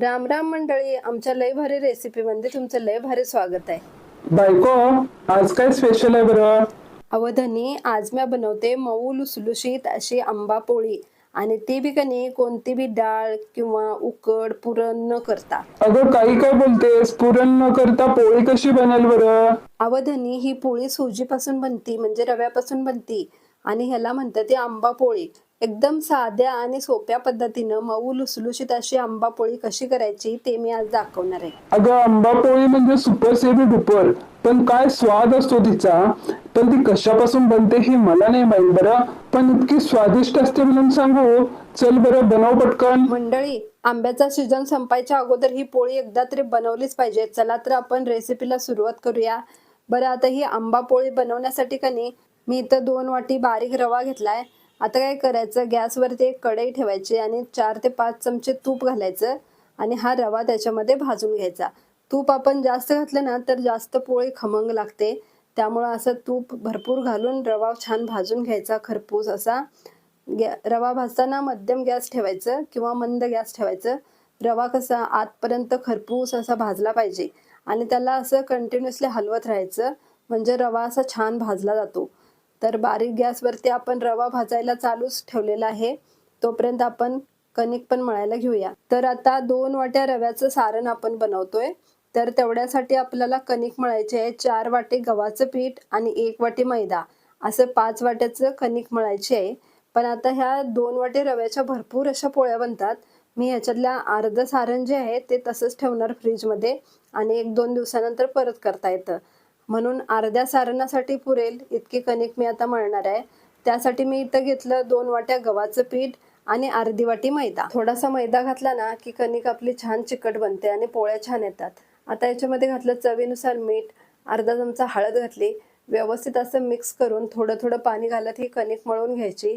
राम राम मंडळी आमच्या लय भारी रेसिपी मध्ये तुमचं लय भारी स्वागत आहे. बायको आज काय स्पेशल आहे बरं? अवधनी आज मी बनवते मऊ लुसलुशीत अशी आंबा पोळी. आणि ती बी कनी कोणती बी डाळ किंवा उकड पुरण न करता. अगं काही काय बोलतेस? पुरण न करता पोळी कशी बनेल बरं? अवधनी ही पोळी सुजीपासून बनती म्हणजे रव्यापासून बनती. आणि ह्याला म्हणतात ती आंबा पोळी. एकदम साध्या आणि सोप्या पद्धतीनं मऊ लुसलुशीत अशी आंबा पोळी कशी करायची ते मी आज दाखवणार आहे. अगं आंबा पोळी म्हणजे सुपर सेमी डुपर. पण काय स्वाद असतो तिचा? पण ती कशापासून बनते हे मला नाही माहीत बरं. पण इतकी स्वादिष्ट असते म्हणून सांगू. चल बरं बनव पटकन. मंडळी आंब्याचा सीझन संपायच्या अगोदर ही पोळी एकदा तरी बनवलीच पाहिजे. चला तर आपण रेसिपीला सुरुवात करूया. बरं आता ही आंबा पोळी बनवण्यासाठी कनी मी इथं दोन वाटी बारीक रवा घेतलाय. आता काय करायचं? गॅसवरती एक कढई ठेवायची आणि चार ते पाच चमचे तूप घालायचं आणि हा रवा त्याच्यामध्ये भाजून घ्यायचा. तूप आपण जास्त घातलं ना तर जास्त पोळी खमंग लागते. त्यामुळं असं तूप भरपूर घालून रवा छान भाजून घ्यायचा खरपूस असा. गॅ रवा भाजताना मध्यम गॅस ठेवायचं किंवा मंद गॅस ठेवायचं. रवा कसा आतपर्यंत खरपूस असा भाजला पाहिजे आणि त्याला असं कंटिन्युअसली हलवत राहायचं. म्हणजे रवा असा छान भाजला जातो. तर बारीक गॅसवरती आपण रवा भाजायला चालूच ठेवलेला आहे. तोपर्यंत आपण कणिक पण मळायला घेऊया. तर आता दोन वाट्या रव्याचं सारण आपण बनवतोय. तर तेवढ्यासाठी आपल्याला कणिक मळायचे आहे. चार वाटे गव्हाचं पीठ आणि एक वाटी मैदा. असं पाच वाट्याचं कणिक मळायचे आहे. पण आता ह्या दोन वाटे रव्याच्या भरपूर अशा पोळ्या बनतात. मी ह्याच्यातल्या अर्ध सारण जे आहे ते तसंच ठेवणार फ्रीजमध्ये आणि एक दोन दिवसानंतर परत करता येतं. म्हणून अर्ध्या सारणासाठी पुरेल इतकी कणिक मी आता मळणार आहे. त्यासाठी मी इथं घेतलं दोन वाट्या गव्हाचं पीठ आणि अर्धी वाटी मैदा. थोडासा मैदा घातला ना की कणिक आपली छान चिकट बनते आणि पोळ्या छान येतात. आता याच्यामध्ये घातलं चवीनुसार मीठ अर्धा चमचा हळद घातली. व्यवस्थित असं मिक्स करून थोडं थोडं पाणी घालत ही कणिक मळून घ्यायची.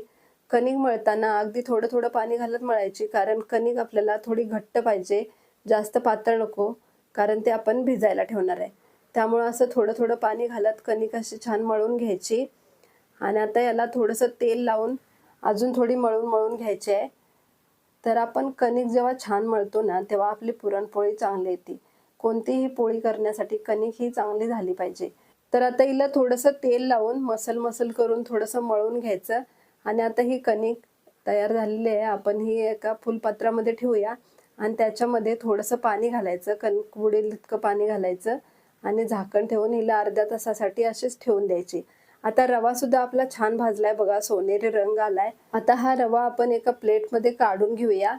कणिक मळताना अगदी थोडं थोडं पाणी घालत मळायची कारण कणिक आपल्याला थोडी घट्ट पाहिजे. जास्त पातळ नको कारण ते आपण भिजायला ठेवणार आहे. त्यामुळं असं थोडं थोडं पाणी घालत कणिक अशी छान मळून घ्यायची. आणि आता याला थोडंसं तेल लावून अजून थोडी मळून मळून घ्यायची आहे. तर आपण कणिक जेव्हा छान मळतो ना तेव्हा आपली पुरणपोळी चांगली येते. कोणतीही पोळी करण्यासाठी कणिक ही चांगली झाली पाहिजे. तर आता हिला थोडंसं तेल लावून मसल मसल करून थोडंसं मळून घ्यायचं. आणि आता ही कणिक तयार झालेली आहे. आपण ही एका फुलपात्रामध्ये ठेवूया. आणि त्याच्यामध्ये थोडंसं पाणी घालायचं. कणिक बुडेल इतकं पाणी घालायचं. आणि झाकण ठेवून हिला अर्ध्या तासासाठी अशीच ठेवून द्यायची. आता रवा सुद्धा आपला छान भाजलाय बघा सोनेरी रंग आलाय. आता हा रवा आपण एका प्लेटमध्ये काढून घेऊया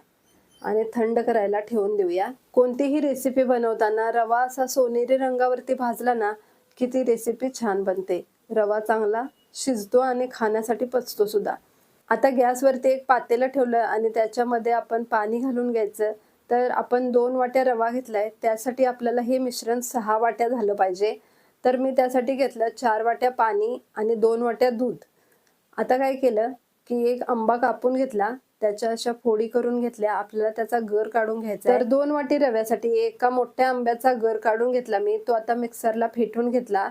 आणि थंड करायला ठेवून देऊया. कोणतीही रेसिपी बनवताना रवा असा सोनेरी रंगावरती भाजला ना की ती रेसिपी छान बनते. रवा चांगला शिजतो आणि खाण्यासाठी पचतो सुद्धा. आता गॅसवरती एक पातेलं ठेवलं आणि त्याच्यामध्ये आपण पाणी घालून घ्यायचं. तर आपण दोन वाट्या रवा घेतलाय त्यासाठी आपल्याला हे मिश्रण सहा वाट्या झालं पाहिजे. तर मी त्यासाठी घेतलं चार वाट्या पाणी आणि दोन वाट्या दूध. आता काय केलं की एक आंबा कापून घेतला त्याच्या अशा फोडी करून घेतल्या आपल्याला त्याचा गर काढून घ्यायचा तर दोन वाटी रव्यासाठी एका मोठ्या आंब्याचा गर काढून घेतला मी तो आता मिक्सरला फेटून घेतला.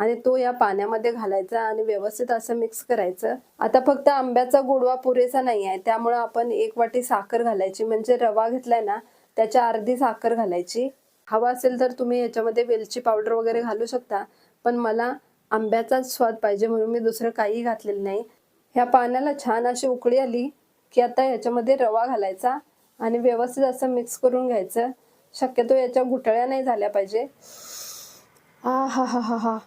आणि तो या पाण्यामध्ये घालायचा आणि व्यवस्थित असं मिक्स करायचं. आता फक्त आंब्याचा गोडवा पुरेसा नाही आहे. त्यामुळं आपण एक वाटी साखर घालायची. म्हणजे रवा घेतलाय ना त्याच्या अर्धी साखर घालायची. हवा असेल तर तुम्ही याच्यामध्ये वेलची पावडर वगैरे घालू शकता. पण मला आंब्याचाच स्वाद पाहिजे म्हणून मी दुसरं काही घातलेलं नाही. ह्या पाण्याला छान अशी उकळी आली की आता याच्यामध्ये रवा घालायचा आणि व्यवस्थित असं मिक्स करून घ्यायचं. शक्यतो याच्या गुठळ्या नाही झाल्या पाहिजे. आ हा हा हा हा.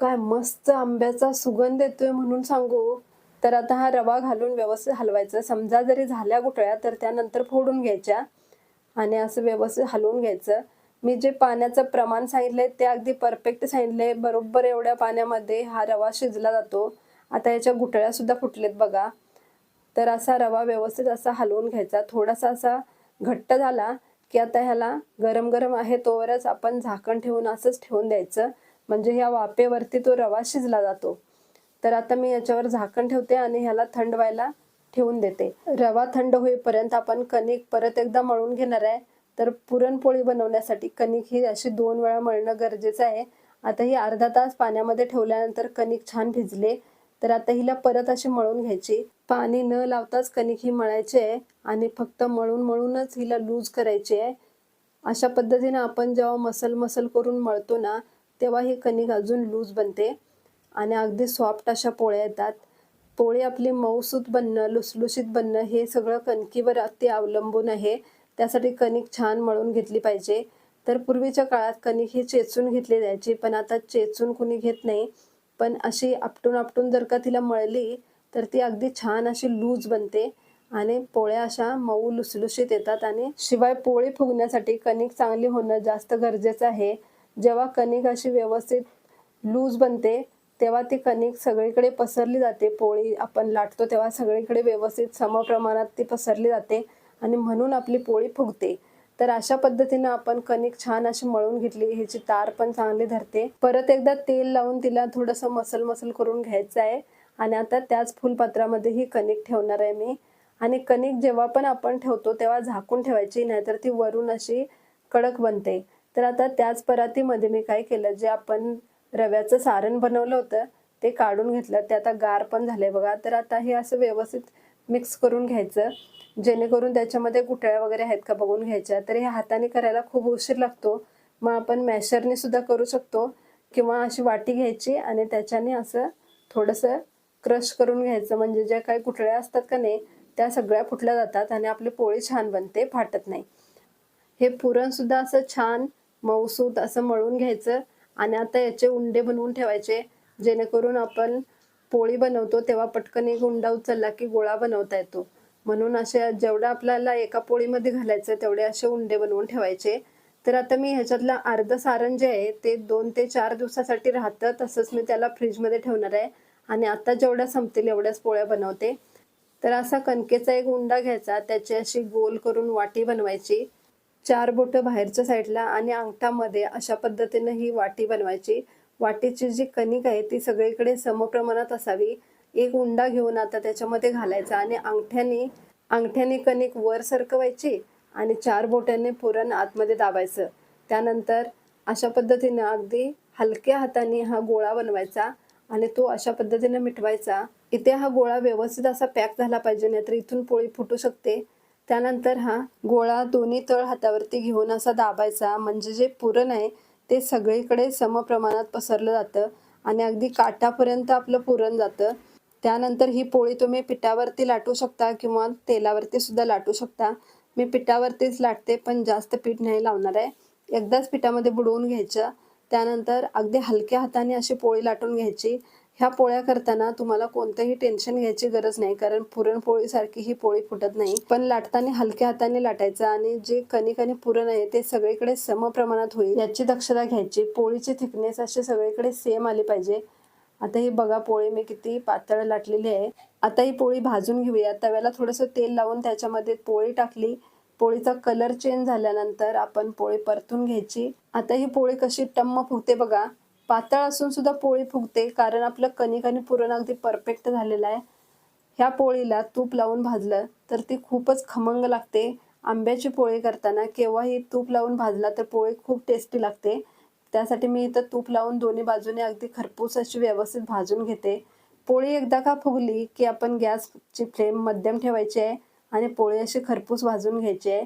काय मस्त आंब्याचा सुगंध येतोय म्हणून सांगू. तर आता हा रवा घालून व्यवस्थित हलवायचा. समजा जरी झाल्या गुठळ्या तर त्यानंतर फोडून घ्यायच्या आणि असं व्यवस्थित हलवून घ्यायचं. मी जे पाण्याचं प्रमाण सांगितलंय ते अगदी परफेक्ट सांगितलंय. बरोबर एवढ्या पाण्यामध्ये हा रवा शिजला जातो. आता याच्या गुठळ्या सुद्धा फुटलेत बघा. तर असा रवा व्यवस्थित असा हलवून घ्यायचा. थोडासा असा घट्ट झाला की आता ह्याला गरम गरम आहे तोवरच आपण झाकण ठेवून असंच ठेवून द्यायचं. म्हणजे ह्या वापेवरती तो रवा शिजला जातो. तर आता मी याच्यावर झाकण ठेवते आणि ह्याला थंड व्हायला ठेवून देते. रवा थंड होईपर्यंत आपण कणिक परत एकदा मळून घेणार आहे. तर पुरणपोळी बनवण्यासाठी कणिक ही अशी दोन वेळा मळणं गरजेचं आहे. आता ही अर्धा तास पाण्यामध्ये ठेवल्यानंतर कणिक छान भिजले. तर आता हिला परत अशी मळून घ्यायची. पाणी न लावताच कणिक ही मळायची आहे आणि फक्त मळून मळूनच हिला लूज करायची आहे. अशा पद्धतीने आपण जेव्हा मसल मसल करून मळतो ना तेव्हा ही कणिक अजून लूज बनते आणि अगदी सॉफ्ट अशा पोळ्या येतात. पोळी आपली मऊसूत बनणं लुसलुशीत बनणं हे सगळं कणकीवर अति अवलंबून आहे. त्यासाठी कणिक छान मळून घेतली पाहिजे. तर पूर्वीच्या काळात कणिक ही चेचून घेतली जायची पण आता चेचून कुणी घेत नाही. पण अशी आपटून आपटून जर का तिला मळली तर ती अगदी छान अशी लूज बनते आणि पोळ्या अशा मऊ लुसलुशीत येतात आणि शिवाय पोळी फुगण्यासाठी कणिक चांगली होणं जास्त गरजेचं आहे. जेव्हा कणिक अशी व्यवस्थित लूज बनते तेव्हा ती कणिक सगळीकडे पसरली जाते. पोळी आपण लाटतो तेव्हा सगळीकडे व्यवस्थित समप्रमाणात ती पसरली जाते आणि म्हणून आपली पोळी फुगते. तर अशा पद्धतीनं आपण कणिक छान अशी मळून घेतली ह्याची तार पण चांगली धरते. परत एकदा तेल लावून तिला थोडंसं मसल मसल करून घ्यायचं आहे. आणि आता त्याच फुलपात्रामध्ये ही कणिक ठेवणार आहे मी. आणि कणिक जेव्हा पण आपण ठेवतो तेव्हा झाकून ठेवायची नाहीतर ती वरून अशी कडक बनते. तर आता त्याच परातीमध्ये मी काय केलं जे आपण रव्याचं सारण बनवलं होतं ते काढून घेतलं. ते आता गार पण झाले बघा. तर आता हे असं व्यवस्थित मिक्स करून घ्यायचं. जेणेकरून त्याच्यामध्ये गुठळ्या वगैरे आहेत का बघून घ्यायच्या. तर हे हाताने करायला खूप उशीर लागतो. मग आपण मॅशरने सुद्धा करू शकतो. किंवा अशी वाटी घ्यायची आणि त्याच्याने असं थोडंसं क्रश करून घ्यायचं. म्हणजे ज्या काही गुठळ्या असतात का नाही त्या सगळ्या फुटल्या जातात आणि आपली पोळी छान बनते फाटत नाही. हे पुरणसुद्धा असं छान मऊसूत असं मळून घ्यायचं आणि आता याचे उंडे बनवून ठेवायचे. जेणेकरून आपण पोळी बनवतो तेव्हा पटकन एक उंडा उचलला की गोळा बनवता येतो. म्हणून असे जेवढं आपल्याला एका पोळीमध्ये घालायचं तेवढे असे उंडे बनवून ठेवायचे. तर आता मी ह्याच्यातलं अर्ध सारण जे आहे ते दोन ते चार दिवसासाठी राहतं. तसंच मी त्याला फ्रीजमध्ये ठेवणार आहे. आणि आता जेवढ्या संपतील एवढ्याच पोळ्या बनवते. तर असा कणकेचा एक उंडा घ्यायचा. त्याची अशी गोल करून वाटी बनवायची. चार बोटं बाहेरच्या साईडला आणि अंगठामध्ये अशा पद्धतीनं ही वाटी बनवायची. वाटीची जी कणिक आहे ती सगळीकडे समप्रमाणात असावी. एक उंडा घेऊन आता त्याच्यामध्ये घालायचा आणि अंगठ्याने अंगठ्याने कणिक वर सरकवायची आणि चार बोटांनी पुरण आतमध्ये दाबायचं. त्यानंतर अशा पद्धतीनं अगदी हलक्या हाताने हा गोळा बनवायचा आणि तो अशा पद्धतीने मिटवायचा. इथे हा गोळा व्यवस्थित असा पॅक झाला पाहिजे नाहीतर इथून पोळी फुटू शकते. त्यानंतर हा गोळा दोन्ही तळ हातावरती घेऊन असा दाबायचा. म्हणजे जे पुरण आहे ते सगळीकडे समप्रमाणात पसरलं जातं आणि अगदी काठापर्यंत आपलं पुरण जातं. त्यानंतर ही पोळी तुम्ही पिठावरती लाटू शकता किंवा तेलावरती सुद्धा लाटू शकता. मी पिठावरतीच लाटते पण जास्त पीठ नाही लावणार आहे. एकदाच पिठामध्ये बुडवून घ्यायचं. त्यानंतर अगदी हलक्या हाताने अशी पोळी लाटून घ्यायची. ह्या पोळ्या करताना तुम्हाला कोणतंही टेन्शन घ्यायची गरज नाही कारण पुरणपोळीसारखी ही पोळी फुटत नाही. पण लाटताना हलक्या हाताने लाटायचं आणि जे कणिक आणि पुरण आहे ते सगळीकडे सम प्रमाणात होईल. याची दक्षता घ्यायची. पोळीची थिकनेस अशी सगळीकडे सेम आली पाहिजे. आता ही बघा पोळी मी किती पातळ लाटलेली आहे. आता ही पोळी भाजून घेऊया. तव्याला थोडंसं तेल लावून त्याच्यामध्ये पोळी टाकली. पोळीचा कलर चेंज झाल्यानंतर आपण पोळी परतून घ्यायची. आता ही पोळी कशी टम्म फुगते बघा. पातळ असून सुद्धा पोळी फुगते कारण आपलं कणिक आणि पुरण अगदी परफेक्ट झालेलं आहे. ह्या पोळीला तूप लावून भाजलं तर ती खूपच खमंग लागते. आंब्याची पोळी करताना केव्हाही तूप लावून भाजला तर पोळी खूप टेस्टी लागते. त्यासाठी मी इथं तूप लावून दोन्ही बाजूने अगदी खरपूस अशी व्यवस्थित भाजून घेते. पोळी एकदा का फुगली की आपण गॅसची फ्लेम मध्यम ठेवायची आहे आणि पोळी अशी खरपूस भाजून घ्यायची आहे.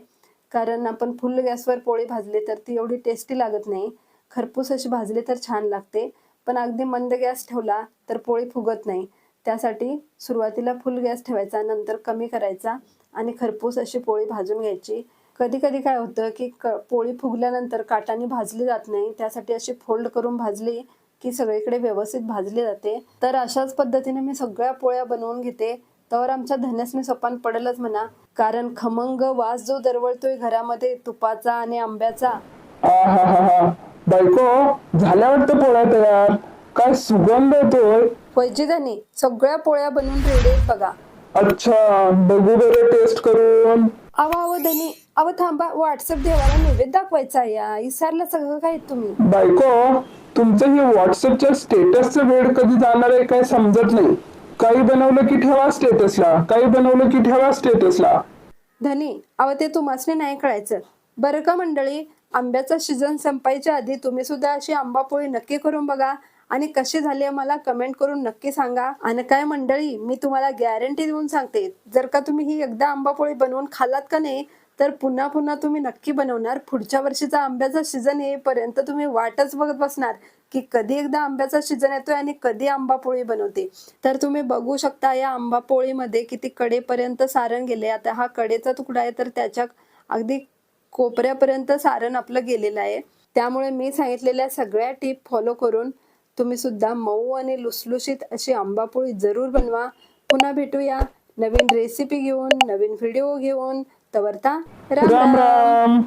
कारण आपण फुल गॅसवर पोळी भाजली तर ती एवढी टेस्टी लागत नाही. खरपूस अशी भाजली तर छान लागते. पण अगदी मंद गॅस ठेवला तर पोळी फुगत नाही. त्यासाठी सुरुवातीला फुल गॅस ठेवायचा नंतर कमी करायचा आणि खरपूस अशी पोळी भाजून घ्यायची. कधी कधी काय होतं की क पोळी फुगल्यानंतर काटाने भाजली जात नाही. त्यासाठी अशी फोल्ड करून भाजली की सगळीकडे व्यवस्थित भाजली जाते. तर अशाच पद्धतीने मी सगळ्या पोळ्या बनवून घेते. तर आमच्या धन्यसने सोपान पडेलच म्हणा. कारण खमंग वास जो दरवळतोय घरामध्ये तुपाचा आणि आंब्याचा. बायको झाल्या वाटतं पोळ्या तयार. काय सुगंध येतोय. वैजी धनी सगळ्या पोळ्या बनवून रेडी आहेत बघा. अच्छा बघू बरं टेस्ट करून. अव अव धनी अव थांबा व्हॉट्सअप देवाला नैवेद्य दाखवायचा या. विसरला सगळं काय तुम्ही? बायको तुमचं हे व्हॉट्सअपच्या स्टेटसचं वेळ कधी जाणार आहे काय समजत नाही. काही बनवलं की ठेवा स्टेटसला काही बनवलं की ठेवा स्टेटसला धनी अव ते तुम्हाला नाही कळायचं. बरं का मंडळी? आंब्याचा सीझन संपायच्या आधी तुम्ही सुद्धा अशी आंबा पोळी नक्की करून बघा. आणि कशी झाली आहे मला कमेंट करून नक्की सांगा. आणि काय मंडळी मी तुम्हाला गॅरंटी देऊन सांगते जर का तुम्ही ही एकदा आंबा पोळी बनवून खालात का नाही तर पुन्हा पुन्हा तुम्ही नक्की बनवणार. पुढच्या वर्षीचा आंब्याचा सीझन येईपर्यंत तुम्ही वाटच बघत बसणार की कधी एकदा आंब्याचा सीझन येतोय आणि कधी आंबा पोळी बनवते. तर तुम्ही बघू शकता या आंबा पोळीमध्ये किती कडेपर्यंत सारण गेले. आता हा कडेचा तुकडा आहे तर त्याच्या अगदी कोपऱ्यापर्यंत सारण आपलं गेलेलं आहे. त्यामुळे मी सांगितलेल्या सगळ्या टीप फॉलो करून तुम्ही सुद्धा मऊ आणि लुसलुशीत अशी आंबापोळी जरूर बनवा. पुन्हा भेटूया. नवीन रेसिपी घेऊन नवीन व्हिडिओ घेऊन. तवरता राम राम राम. राम.